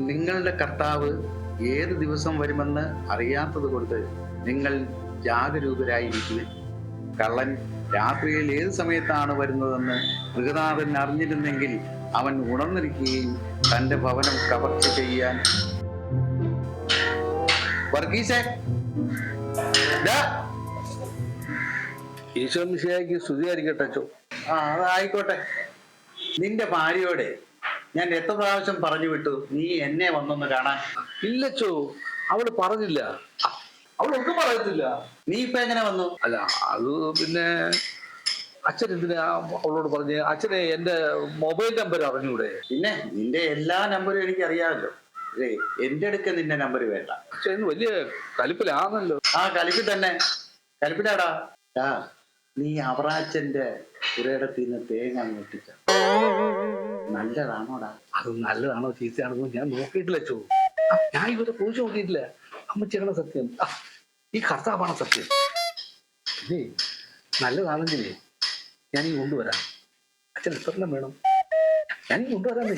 നിങ്ങളുടെ കർത്താവ് ഏത് ദിവസം വരുമെന്ന് അറിയാത്തത് കൊണ്ട് നിങ്ങൾ ജാഗരൂകരായിരിക്കുക കള്ളൻ രാത്രിയിൽ ഏത് സമയത്താണ് വരുന്നതെന്ന് മൃഗനാഥൻ അറിഞ്ഞിരുന്നെങ്കിൽ അവൻ ഉണർന്നിരിക്കുകയും തന്റെ ഭവനം കവർച്ച ചെയ്യാൻ. വർഗീസേ ദാ. ഈശോ മിശിഹായ്ക്ക് സ്തുതിയായിരിക്കട്ടെ അച്ചോ. ആ അതായിക്കോട്ടെ നിന്റെ ഭാര്യയോടെ ഞാൻ എത്ര പ്രാവശ്യം പറഞ്ഞു വിട്ടു നീ എന്നെ വന്നൊന്ന് കാണാൻ. ഇല്ലച്ചോ അവൾ പറഞ്ഞില്ല. അവളൊന്നും പറയത്തില്ല. നീ ഇപ്പൊ എങ്ങനെ വന്നു? അല്ല അത് പിന്നെ അച്ഛൻ എന്തിനാ അവളോട് പറഞ്ഞു? അച്ഛനെ എന്റെ മൊബൈൽ നമ്പർ അറിഞ്ഞൂടെ? പിന്നെ നിന്റെ എല്ലാ നമ്പറും എനിക്ക് അറിയാമല്ലോ എന്റെ അടുക്ക നിന്റെ നമ്പർ വേണ്ട. അച്ഛൻ വലിയ കലിപ്പിലാണല്ലോ ആ കലിപ്പി തന്നെ. കലിപ്പിടാടാ ആ നീ അവറാച്ചന്റെ പുരയിടത്തിൽ നിന്ന് തേങ്ങ മുട്ടിച്ച നല്ലതാണോടാ. അത് നല്ലതാണോ? ചീത്തയാണോ ഞാൻ നോക്കിയിട്ടില്ല ചോ. ഞാൻ ഇവരെ കുറിച്ച് നോക്കിയിട്ടില്ല. അമ്മച്ചിയാണ് സത്യം. ഈ കർത്താവാണ് സത്യം. നീ നല്ലതാണെങ്കിലേ ഞാൻ ഈ കൊണ്ടുവരാം. അച്ഛൻ എത്ര വേണം? ഞാൻ ഈ കൊണ്ടുവരാന്നേ?